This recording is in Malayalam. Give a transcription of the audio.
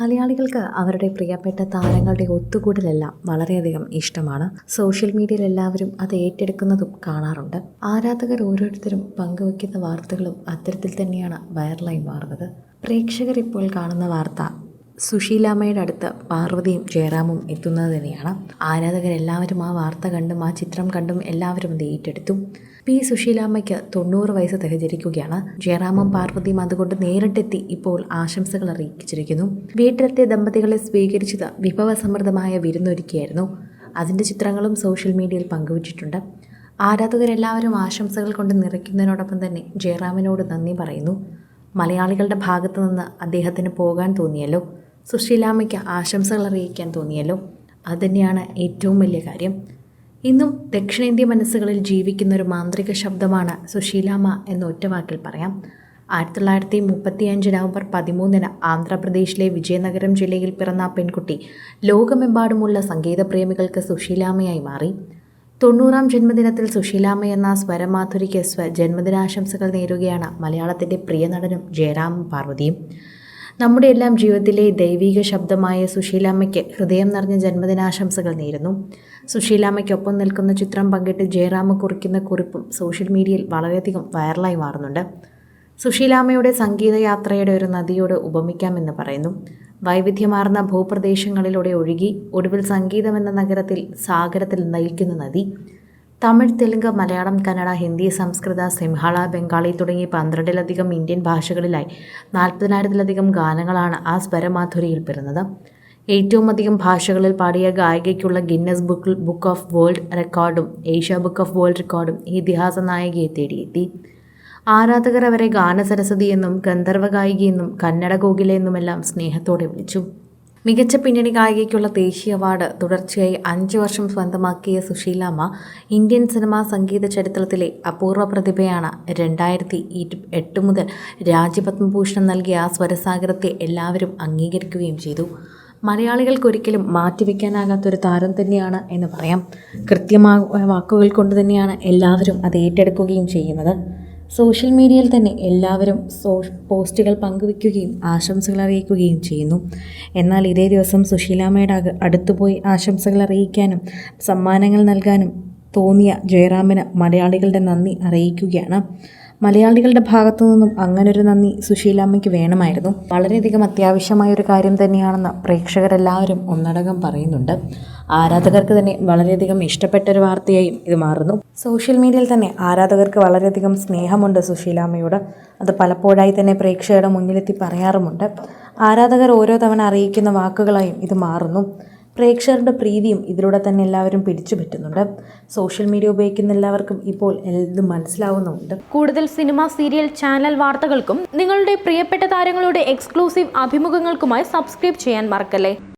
മലയാളികൾക്ക് അവരുടെ പ്രിയപ്പെട്ട താരങ്ങളുടെ ഒത്തുകൂടലെല്ലാം വളരെയധികം ഇഷ്ടമാണ്. സോഷ്യൽ മീഡിയയിൽ എല്ലാവരും അത് ഏറ്റെടുക്കുന്നതും കാണാറുണ്ട്. ആരാധകർ ഓരോരുത്തരും പങ്കുവയ്ക്കുന്ന വാർത്തകളും അത്തരത്തിൽ തന്നെയാണ് വൈറലായി മാറുന്നത്. പ്രേക്ഷകർ ഇപ്പോൾ കാണുന്ന വാർത്ത സുശീലാമ്മയുടെ അടുത്ത് പാർവതിയും ജയറാമും എത്തുന്നത് തന്നെയാണ്. ആരാധകരെല്ലാവരും ആ വാർത്ത കണ്ടും ആ ചിത്രം കണ്ടും എല്ലാവരും അത് ഏറ്റെടുത്തു. പി സുശീലാമ്മയ്ക്ക് തൊണ്ണൂറ് വയസ്സ് തികച്ചിരിക്കുകയാണ് ജയറാമും പാർവതിയും അതുകൊണ്ട് നേരിട്ടെത്തി ഇപ്പോൾ ആശംസകൾ അറിയിച്ചിരിക്കുന്നു. വീട്ടിലെത്തിയ ദമ്പതികളെ സ്വീകരിച്ചത് വിഭവസമൃദ്ധമായ വിരുന്നൊരുക്കിയായിരുന്നു. അതിന്റെ ചിത്രങ്ങളും സോഷ്യൽ മീഡിയയിൽ പങ്കുവച്ചിട്ടുണ്ട്. ആരാധകരെല്ലാവരും ആശംസകൾ കൊണ്ട് നിറയ്ക്കുന്നതിനോടൊപ്പം തന്നെ ജയറാമിനോട് നന്ദി പറയുന്നു. മലയാളികളുടെ ഭാഗത്തു നിന്ന് അദ്ദേഹത്തിന് പോകാൻ തോന്നിയല്ലോ. സുശീലാമ്മയ്ക്ക് ആശംസകൾ അറിയിക്കാൻ തോന്നിയല്ലോ. അതുതന്നെയാണ് ഏറ്റവും വലിയ കാര്യം. ഇന്നും ദക്ഷിണേന്ത്യ മനസ്സുകളിൽ ജീവിക്കുന്ന ഒരു മാന്ത്രിക ശബ്ദമാണ് സുശീലാമ്മ എന്ന ഒറ്റവാക്കിൽ പറയാം. ആയിരത്തി തൊള്ളായിരത്തി മുപ്പത്തി അഞ്ച് നവംബർ പതിമൂന്നിന് ആന്ധ്രാപ്രദേശിലെ വിജയനഗരം ജില്ലയിൽ പിറന്ന പെൺകുട്ടി ലോകമെമ്പാടുമുള്ള സംഗീതപ്രേമികൾക്ക് സുശീലാമ്മയായി മാറി. തൊണ്ണൂറാം ജന്മദിനത്തിൽ സുശീലാമ്മ എന്ന സ്വരമാധുരിക്ക് സ്വ ജന്മദിനാശംസകൾ നേരുകയാണ് മലയാളത്തിന്റെ പ്രിയ നടനും ജയറാം പാർവതിയും. നമ്മുടെ എല്ലാം ജീവിതത്തിലെ ദൈവിക ശബ്ദമായ സുശീലാമ്മയ്ക്ക് ഹൃദയം നിറഞ്ഞ ജന്മദിനാശംസകൾ നേരുന്നു. സുശീലാമ്മയ്ക്കൊപ്പം നിൽക്കുന്ന ചിത്രം പങ്കിട്ട് ജയറാമ കുറിക്കുന്ന കുറിപ്പും സോഷ്യൽ മീഡിയയിൽ വളരെയധികം വൈറലായി മാറുന്നുണ്ട്. സുശീലാമ്മയുടെ സംഗീതയാത്രയുടെ ഒരു നദിയോട് ഉപമിക്കാമെന്ന് പറയുന്നു. വൈവിധ്യമാർന്ന ഭൂപ്രദേശങ്ങളിലൂടെ ഒഴുകി ഒടുവിൽ സംഗീതമെന്ന നഗരത്തിൽ സാഗരത്തിൽ നയിക്കുന്ന നദി. തമിഴ് തെലുങ്ക് മലയാളം കന്നഡ ഹിന്ദി സംസ്കൃത സിംഹള ബംഗാളി തുടങ്ങി പന്ത്രണ്ടിലധികം ഇന്ത്യൻ ഭാഷകളിലായി നാൽപ്പതിനായിരത്തിലധികം ഗാനങ്ങളാണ് ആ സ്വരമാധുരിയിൽ പിറന്നത്. ഏറ്റവും അധികം ഭാഷകളിൽ പാടിയ ഗായികയ്ക്കുള്ള Guinness book book of world റെക്കോർഡും ഏഷ്യ ബുക്ക് ഓഫ് വേൾഡ് റെക്കോർഡും ഇതിഹാസ നായികയെ തേടിയെത്തി. ആരാധകർ അവരെ ഗാനസരസ്വതി എന്നും ഗന്ധർവ ഗായികയെന്നും കന്നഡ കോകിലെന്നുമെല്ലാം സ്നേഹത്തോടെ വിളിച്ചു. മികച്ച പിന്നണി ഗായികയ്ക്കുള്ള ദേശീയ അവാർഡ് തുടർച്ചയായി അഞ്ച് വർഷം സ്വന്തമാക്കിയ സുശീലാമ്മ ഇന്ത്യൻ സിനിമാ സംഗീത ചരിത്രത്തിലെ അപൂർവ പ്രതിഭയാണ്. രണ്ടായിരത്തി എട്ട് മുതൽ രാജ്യപത്മഭൂഷണം നൽകിയ ആ സ്വരസാഗരത്തെ എല്ലാവരും അംഗീകരിക്കുകയും ചെയ്തു. മലയാളികൾക്കൊരിക്കലും മാറ്റിവെക്കാനാകാത്തൊരു താരം തന്നെയാണ് എന്ന് പറയാം. കൃത്യമായ വാക്കുകൾ കൊണ്ട് തന്നെയാണ് എല്ലാവരും അത് ഏറ്റെടുക്കുകയും ചെയ്യുന്നത്. സോഷ്യൽ മീഡിയയിൽ തന്നെ എല്ലാവരും സോ പോസ്റ്റുകൾ പങ്കുവയ്ക്കുകയും ആശംസകൾ അറിയിക്കുകയും ചെയ്യുന്നു. എന്നാൽ ഇതേ ദിവസം സുശീലാമ്മയുടെ അടുത്ത് പോയി ആശംസകൾ അറിയിക്കാനും സമ്മാനങ്ങൾ നൽകാനും തോന്നിയ ജയറാമിന് മലയാളികളുടെ നന്ദി അറിയിക്കുകയാണ്. മലയാളികളുടെ ഭാഗത്തു നിന്നും അങ്ങനൊരു നന്ദി സുശീലാമ്മയ്ക്ക് വേണമായിരുന്നു. വളരെയധികം അത്യാവശ്യമായ ഒരു കാര്യം തന്നെയാണെന്ന് പ്രേക്ഷകരെല്ലാവരും ഒന്നടങ്കം പറയുന്നുണ്ട്. ആരാധകർക്ക് തന്നെ വളരെയധികം ഇഷ്ടപ്പെട്ട ഒരു വാർത്തയായും ഇത് മാറുന്നു. സോഷ്യൽ മീഡിയയിൽ തന്നെ ആരാധകർക്ക് വളരെയധികം സ്നേഹമുണ്ട് സുശീലാമ്മയോട്. അത് പലപ്പോഴായി തന്നെ പ്രേക്ഷകരുടെ മുന്നിലെത്തി പറയാറുമുണ്ട്. ആരാധകർ ഓരോ തവണ അറിയിക്കുന്ന വാക്കുകളായും ഇത് മാറുന്നു. പ്രേക്ഷകരുടെ പ്രീതിയും ഇതിലൂടെ തന്നെ എല്ലാവരും പിടിച്ചു പറ്റുന്നുണ്ട്. സോഷ്യൽ മീഡിയ ഉപയോഗിക്കുന്ന എല്ലാവർക്കും ഇപ്പോൾ ഇത് മനസ്സിലാവുന്നുമുണ്ട്. കൂടുതൽ സിനിമ സീരിയൽ ചാനൽ വാർത്തകൾക്കും നിങ്ങളുടെ പ്രിയപ്പെട്ട താരങ്ങളുടെ എക്സ്ക്ലൂസീവ് അഭിമുഖങ്ങൾക്കുമായി സബ്സ്ക്രൈബ് ചെയ്യാൻ മറക്കല്ലേ?